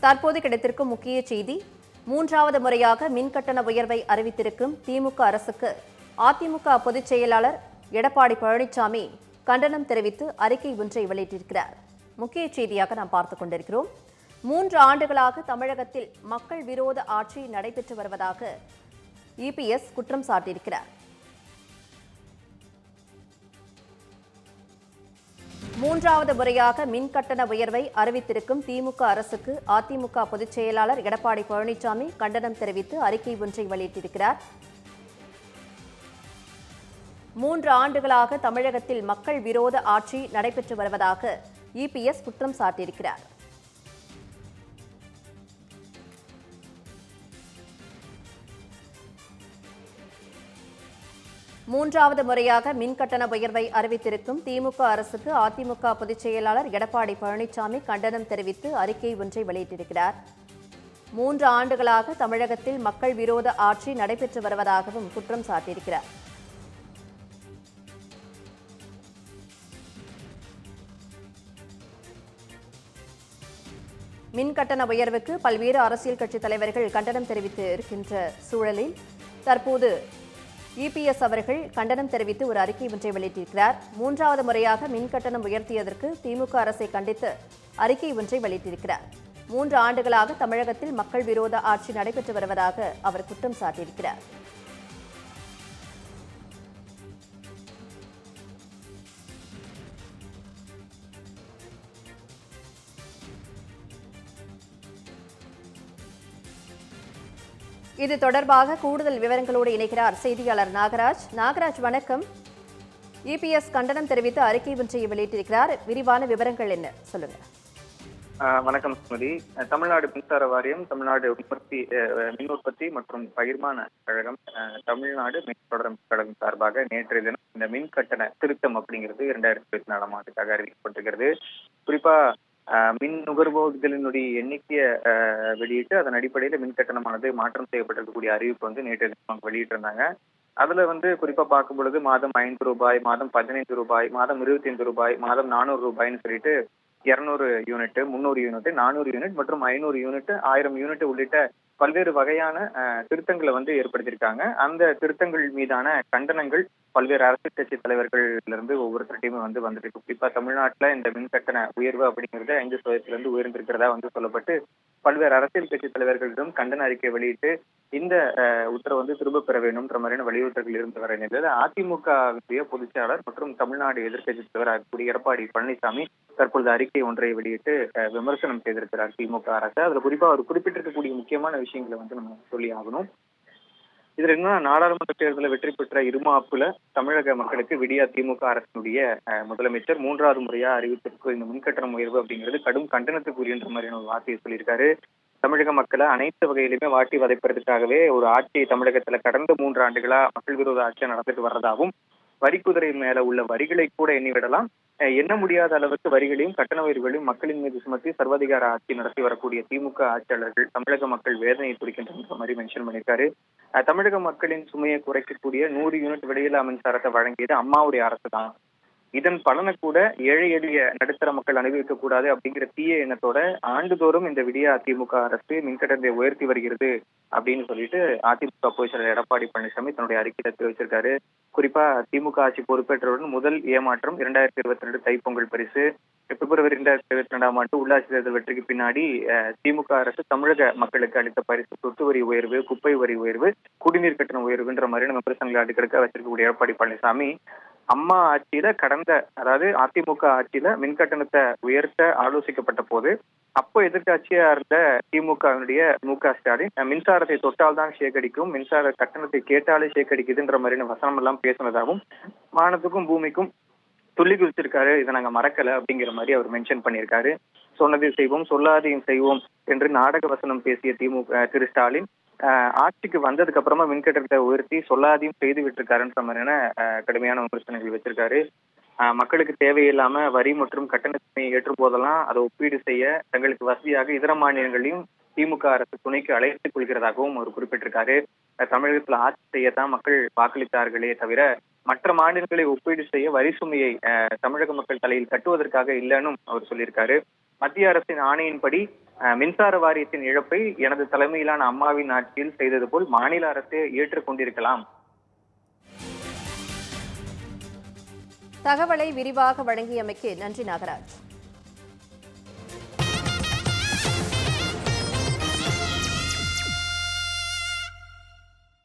தற்போது கிடைத்திருக்கும் முக்கிய செய்தி மூன்றாவது முறையாக மின் கட்டண உயர்வை அறிவித்திருக்கும் திமுக அரசுக்கு. அதிமுக பொதுச் செயலாளர் எடப்பாடி பழனிசாமி கண்டனம் தெரிவித்து அறிக்கை ஒன்றை வெளியிட்டிருக்கிறார். முக்கிய செய்தியாக நாம் பார்த்து கொண்டிருக்கிறோம். மூன்று ஆண்டுகளாக தமிழகத்தில் மக்கள் விரோத ஆட்சி நடைபெற்று வருவதாக இபிஎஸ் குற்றம் சாட்டியிருக்கிறார். மூன்றாவது முறையாக மின் கட்டண உயர்வை அறிவித்திருக்கும் திமுக அரசுக்கு அதிமுக பொதுச் செயலாளர் எடப்பாடி பழனிசாமி கண்டனம் தெரிவித்து அறிக்கை ஒன்றை வெளியிட்டிருக்கிறார். மூன்று ஆண்டுகளாக தமிழகத்தில் மக்கள் விரோத ஆட்சி நடைபெற்று வருவதாக இபிஎஸ் குற்றம் சாட்டியிருக்கிறார். மூன்றாவது முறையாக மின் கட்டண உயர்வை அறிவித்திருக்கும் திமுக அரசுக்கு அதிமுக பொதுச் செயலாளர் எடப்பாடி பழனிசாமி கண்டனம் தெரிவித்து அறிக்கை ஒன்றை வெளியிட்டிருக்கிறார். மூன்று ஆண்டுகளாக தமிழகத்தில் மக்கள் விரோத ஆட்சி நடைபெற்று வருவதாகவும் குற்றம் சாட்டியிருக்கிறார். மின் கட்டண உயர்வுக்கு பல்வேறு அரசியல் கட்சித் தலைவர்கள் கண்டனம் தெரிவித்து இருக்கின்ற சூழலில் தற்போது இபிஎஸ் அவர்கள் கண்டனம் தெரிவித்து ஒரு அறிக்கை ஒன்றை வெளியிட்டிருக்கிறார். மூன்றாவது முறையாக மின் கட்டணம் உயர்த்தியதற்கு திமுக அரசை கண்டித்து அறிக்கை ஒன்றை வெளியிட்டிருக்கிறார். மூன்று ஆண்டுகளாக தமிழகத்தில் மக்கள் விரோத ஆட்சி நடைபெற்று வருவதாக அவர் குற்றம் சாட்டியிருக்கிறார். இது தொடர்பாக கூடுதல் விவரங்களோடு இணைகிறார் செய்தியாளர் நாகராஜ். நாகராஜ் வணக்கம். இபிஎஸ் கண்டனம் தெரிவித்து அறிக்கை ஒன்றை வெளியிட்டிருக்கிறார். விரிவான விவரங்கள் என்ன? சொல்லுங்க. வணக்கம் சுமதி. தமிழ்நாடு மின்சார வாரியம் தமிழ்நாடு உற்பத்தி மின் உற்பத்தி மற்றும் பகிர்மான கழகம் தமிழ்நாடு மின் தொடரும் கழகம் சார்பாக நேற்றைய தினம் இந்த மின் கட்டண திருத்தம் அப்படிங்கிறது இரண்டாயிரத்தி இருபத்தி நாலாம் ஆண்டுக்காக அறிவிக்கப்பட்டிருக்கிறது. குறிப்பா மின் நுகர்வோர்களினுடைய எண்ணிக்கையை வெளியிட்டு அதன் அடிப்படையில் மின் கட்டணமானது மாற்றம் செய்யப்பட்டிருக்கக்கூடிய அறிவிப்பு வந்து நேற்று வெளியிட்டிருந்தாங்க. அதுல வந்து குறிப்பா பார்க்கும் பொழுது மாதம் ஐந்து ரூபாய் மாதம் பதினைந்து ரூபாய் மாதம் இருபத்தி ஐந்து ரூபாய் மாதம் நானூறு ரூபாய்னு சொல்லிட்டு இருநூறு யூனிட் முந்நூறு யூனிட் நானூறு யூனிட் மற்றும் ஐநூறு யூனிட் ஆயிரம் யூனிட் உள்ளிட்ட பல்வேறு வகையான திருத்தங்களை வந்து ஏற்படுத்தியிருக்காங்க. அந்த திருத்தங்கள் மீதான கண்டனங்கள் பல்வேறு அரசியல் கட்சி தலைவர்கள்ல இருந்து ஒவ்வொருத்தருடையுமே வந்து வந்திருக்கு. குறிப்பா தமிழ்நாட்டுல இந்த மின் கட்டண உயர்வு அப்படிங்கிறது ஐந்து சதவீதத்துல இருந்து உயர்ந்திருக்கிறதா வந்து சொல்லப்பட்டு பல்வேறு அரசியல் கட்சி தலைவர்களிடம் கண்டன அறிக்கை வெளியிட்டு இந்த உத்தரவு வந்து திரும்ப பெற வேண்டும்ன்ற மாதிரியான வலியுறுத்தல்கள் இருந்து வர நிலையில அதிமுக பொதுச்செயலாளர் மற்றும் தமிழ்நாடு எதிர்க்கட்சி தலைவர் ஆகக்கூடிய எடப்பாடி பழனிசாமி தற்பொழுது அறிக்கை ஒன்றை வெளியிட்டு விமர்சனம் செய்திருக்கிறார். திமுக அரசு. அதுல குறிப்பா அவர் குறிப்பிட்டிருக்கக்கூடிய முக்கியமான விஷயங்களை வந்து நம்ம சொல்லி ஆகணும். இதுல என்ன நாடாளுமன்ற தேர்தலில் வெற்றி பெற்ற இருமாப்புல தமிழக மக்களுக்கு விடியா திமுக அரசினுடைய முதலமைச்சர் மூன்றாவது முறையா அறிவித்திருக்கும் இந்த மின்கட்டணம் உயர்வு அப்படிங்கிறது கடும் கண்டனத்துக்குரியன்ற மாதிரியான ஒரு வார்த்தையை சொல்லியிருக்காரு. தமிழக மக்களை அனைத்து வகையிலுமே வாட்டி வதைப்பதற்காகவே ஒரு ஆட்சி தமிழகத்துல கடந்த மூன்று ஆண்டுகளா மக்கள் விரோத ஆட்சியா நடந்துட்டு வர்றதாகவும் வரிக்குதிரை மேல உள்ள வரிகளை கூட எண்ணி விடலாம் எண்ண முடியாத அளவுக்கு வரிகளையும் கட்டண உயர்வுகளையும் மக்களின் மீது சுமத்தி சர்வாதிகார ஆட்சி நடத்தி வரக்கூடிய திமுக ஆட்சியாளர்கள் தமிழக மக்கள் வேதனையை குறிக்கின்றன்ற மாதிரி மென்ஷன் பண்ணியிருக்காரு. தமிழக மக்களின் சுமையை குறைக்கக்கூடிய நூறு யூனிட் விலையில்லா மின்சாரத்தை வழங்கியது அம்மாவுடைய அரசு தான் இதன் பலனை கூட ஏழை எளிய நடுத்தர மக்கள் அனுபவிக்க கூடாது அப்படிங்கிற தீய எண்ணத்தோட ஆண்டுதோறும் இந்த விடிய அதிமுக அரசு மின்கட்டணத்தை உயர்த்தி வருகிறது அப்படின்னு சொல்லிட்டு அதிமுக பொதுச்செயலர் எடப்பாடி பழனிசாமி தன்னுடைய அறிக்கையில தெரிவிச்சிருக்காரு. குறிப்பா திமுக ஆட்சி பொறுப்பேற்றவுடன் முதல் ஏமாற்றம் இரண்டாயிரத்தி இருபத்தி ரெண்டு தைப்பொங்கல் பரிசு பிப்ரவரி இரண்டாயிரத்தி இருபத்தி ரெண்டாம் ஆண்டு உள்ளாட்சி தேர்தல் வெற்றிக்கு பின்னாடி அஹ், திமுக அரசு தமிழக மக்களுக்கு அளித்த பரிசு சொத்து வரி உயர்வு குப்பை வரி உயர்வு குடிநீர் கட்டண உயர்வுன்ற மாதிரியான விமர்சனங்களை அடுக்கடுக்க வச்சிருக்கக்கூடிய எடப்பாடி பழனிசாமி அம்மா ஆட்சியில கடந்த அதாவது அதிமுக ஆட்சியில மின் கட்டணத்தை உயர்த்த ஆலோசிக்கப்பட்ட போது அப்போ எதிர்கட்சியா இருந்த திமுகவினுடைய மு க ஸ்டாலின் மின்சாரத்தை தொட்டால் தான் சேகடிக்கும் மின்சார கட்டணத்தை கேட்டாலே சேகரிக்குதுன்ற மாதிரியான வசனம் எல்லாம் பேசினதாகவும் வானத்துக்கும் பூமிக்கும் துள்ளி குதிச்சிருக்காரு இதை நாங்க மறக்கல அப்படிங்கிற மாதிரி அவர் மென்ஷன் பண்ணியிருக்காரு. சொன்னதை செய்வோம் சொல்லாதையும் செய்வோம் என்று நாடக வசனம் பேசிய திமுக திரு ஸ்டாலின் ஆட்சிக்கு வந்ததுக்கு அப்புறமா மின்கட்டணத்தை உயர்த்தி சொல்லாதையும் செய்து விட்டிருக்காருன்ற மாதிரியான கடுமையான விமர்சனங்கள் வச்சிருக்காரு. மக்களுக்கு தேவையில்லாம வரி மற்றும் கட்டணத்தை ஏற்றும் போதெல்லாம் அதை ஒப்பீடு செய்ய தங்களுக்கு வசதியாக இதர மாநிலங்களையும் திமுக அரசு துணைக்கு அழைத்துக் கொள்கிறதாகவும் அவர் குறிப்பிட்டிருக்காரு. தமிழகத்துல ஆட்சி செய்யத்தான் மக்கள் வாக்களித்தார்களே தவிர மற்ற மாநிலங்களை ஒப்பீடு செய்ய வரி சுமையை தமிழக மக்கள் தலையில் கட்டுவதற்காக இல்லைன்னு அவர் சொல்லியிருக்காரு. மத்திய அரசின் ஆணையின்படி அஹ், மின்சார வாரியத்தின் இழப்பை எனது தலைமையிலான அம்மாவின் ஆட்சியில் செய்தது போல் மாநில அரசு ஏற்றுக்கொண்டிருக்கலாம். தகவலை விரிவாக வழங்கியமைக்கு நன்றி நாகராஜ்.